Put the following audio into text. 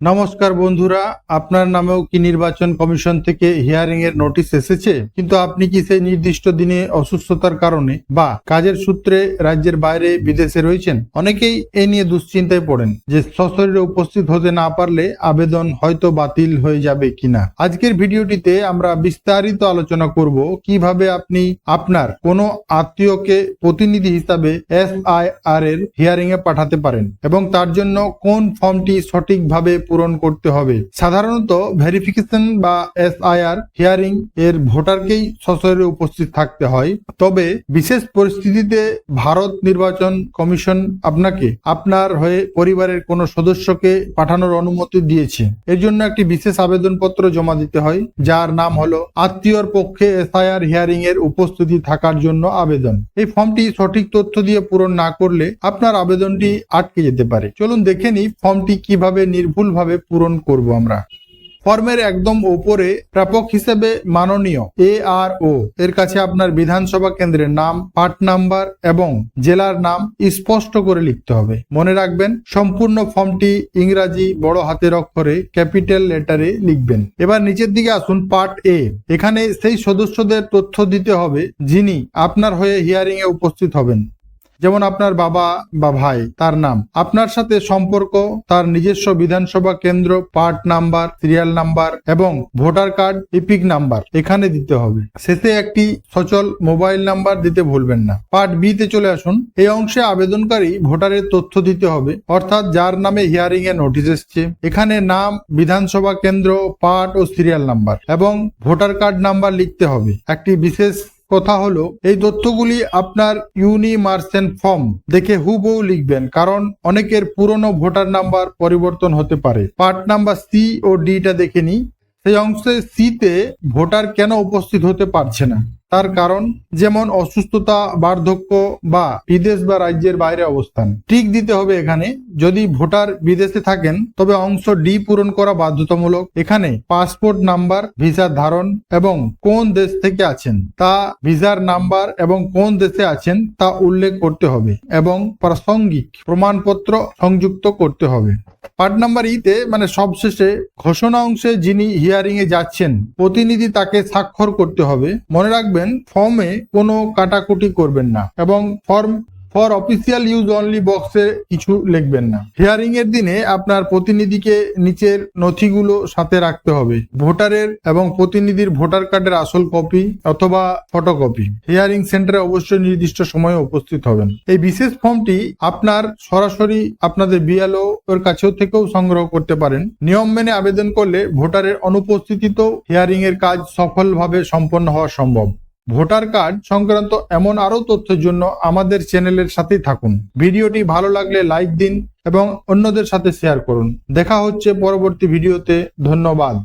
নমস্কার বন্ধুরা, আপনার নামেও কি নির্বাচন কমিশন থেকে হিয়ারিং এর নোটিশ এসেছে? কিন্তু আপনি কি সেই নির্দিষ্ট দিনে অসুস্থতার কারণে বা কাজের সূত্রে রাজ্যের বাইরে বিদেশে রয়েছেন? অনেকেই এ নিয়ে দুশ্চিন্তায় পড়েন যে সশরীরে উপস্থিত হতে না পারলে আবেদন হয়তো বাতিল হয়ে যাবে কিনা। আজকের ভিডিওটিতে আমরা বিস্তারিত আলোচনা করব কীভাবে আপনি আপনার কোনো আত্মীয়কে প্রতিনিধি হিসাবে এস আই আর এর হিয়ারিং এ পাঠাতে পারেন এবং তার জন্য কোন ফর্মটি সঠিকভাবে পূরণ করতে হবে। সাধারণত ভেরিফিকেশন বা এস আই হিয়ারিং এর ভোটারকেই সশরীরে উপস্থিত থাকতে হয়। তবে বিশেষ পরিস্থিতিতে ভারত নির্বাচন কমিশন আপনাকে আপনার হয়ে পরিবারের কোনো সদস্যকে পাঠানোর অনুমতি দিয়েছে। এর জন্য একটি বিশেষ আবেদনপত্র জমা দিতে হয়, যার নাম হলো আত্মীয়র পক্ষে এসআইআর হিয়ারিং এর উপস্থিতি থাকার জন্য আবেদন। এই ফর্মটি সঠিক তথ্য দিয়ে পূরণ না করলে আপনার আবেদনটি আটকে যেতে পারে। চলুন দেখে নিই ফর্মটি কীভাবে নির্ভুলভাবে পূরণ করব আমরা। ফর্মের একদম ওপরে প্রাপক হিসেবে মাননীয় এ আর ও। এর কাছে আপনার বিধানসভা কেন্দ্রের নাম পার্ট নাম্বার এবং জেলার নাম স্পষ্ট করে লিখতে হবে। মনে রাখবেন, সম্পূর্ণ ফর্মটি ইংরাজি বড় হাতের অক্ষরে ক্যাপিটাল লেটারে লিখবেন। এবার নিচের দিকে আসুন, পার্ট এ। এখানে সেই সদস্যদের তথ্য দিতে হবে যিনি আপনার হয়ে হিয়ারিং এ উপস্থিত হবেন। যেমন আপনার বাবা বা ভাই, তার নাম। আপনার সাথে সম্পর্ক, তার নিজস্ব বিধানসভা কেন্দ্র, পার্ট নাম্বার, সিরিয়াল নাম্বার এবং ভোটার কার্ড, ইপিক নাম্বার এখানে দিতে হবে। শেষে একটি সচল মোবাইল নাম্বার দিতে ভুলবেন না। পার্ট বি তে চলে আসুন। এই অংশে আবেদনকারী ভোটারের তথ্য দিতে হবে, অর্থাৎ যার নামে হিয়ারিং এ নোটিশ এসছে। এখানে নাম, বিধানসভা কেন্দ্র, পার্ট ও সিরিয়াল নাম্বার এবং ভোটার কার্ড নাম্বার লিখতে হবে। একটি বিশেষ কথা হলো, এই তথ্যগুলি আপনার ইউনিমার্সেন ফর্ম দেখে হুবহু লিখবেন, কারণ অনেকের পুরনো ভোটার নাম্বার পরিবর্তন হতে পারে। পার্ট নাম্বার সি ও ডিটা দেখে নিই। সেই অংশে সিতে ভোটার কেন উপস্থিত হতে পারছে না? তার কারণ যেমন অসুস্থতা, বার্ধক্য বা বিদেশ বা রাজ্যের বাইরে অবস্থান। টিক দিতে হবে এখানে, যদি ভোটার বিদেশে থাকেন, তবে অংশ ডি পূরণ করা বাধ্যতামূলক। এখানে পাসপোর্ট নাম্বার, ভিসার ধারণ এবং কোন দেশ থেকে আছেন, তা ভিসার নাম্বার এবং কোন দেশে আছেন, তা উল্লেখ করতে হবে এবং প্রাসঙ্গিক প্রমাণপত্র সংযুক্ত করতে হবে। পার্ট নাম্বার ইতে মানে সবশেষে, ঘোষণা অংশে যিনি হিয়ারিং এ যাচ্ছেন, প্রতিনিধি তাকে স্বাক্ষর করতে হবে। মনে রাখবেন ফর্মে কোনো কাটাকুটি করবেন না এবং form for official use only বক্সে কিছু লিখবেন না। হিয়ারিং এর দিনে আপনার প্রতিনিধিকে নিচের নথিগুলো সাথে রাখতে হবে। ভোটারের এবং প্রতিনিধির ভোটার কার্ডের আসল কপি অথবা ফটোকপি হিয়ারিং সেন্টারে অবশ্যই নির্দিষ্ট সময়ে উপস্থিত হবেন। এই বিশেষ ফর্মটি আপনার সরাসরি আপনাদের বিএলও এর কাছেও থেকেও সংগ্রহ করতে পারেন। নিয়ম মেনে আবেদন করলে ভোটারের অনুপস্থিতিতেও হিয়ারিং এর কাজ সফলভাবে সম্পন্ন হওয়া সম্ভব। ভোটার কার্ড সংক্রান্ত এমন আরও তথ্যের জন্য আমাদের চ্যানেলের সাথেই থাকুন। ভিডিওটি ভালো লাগলে লাইক দিন এবং অন্যদের সাথে শেয়ার করুন। দেখা হচ্ছে পরবর্তী ভিডিওতে। ধন্যবাদ।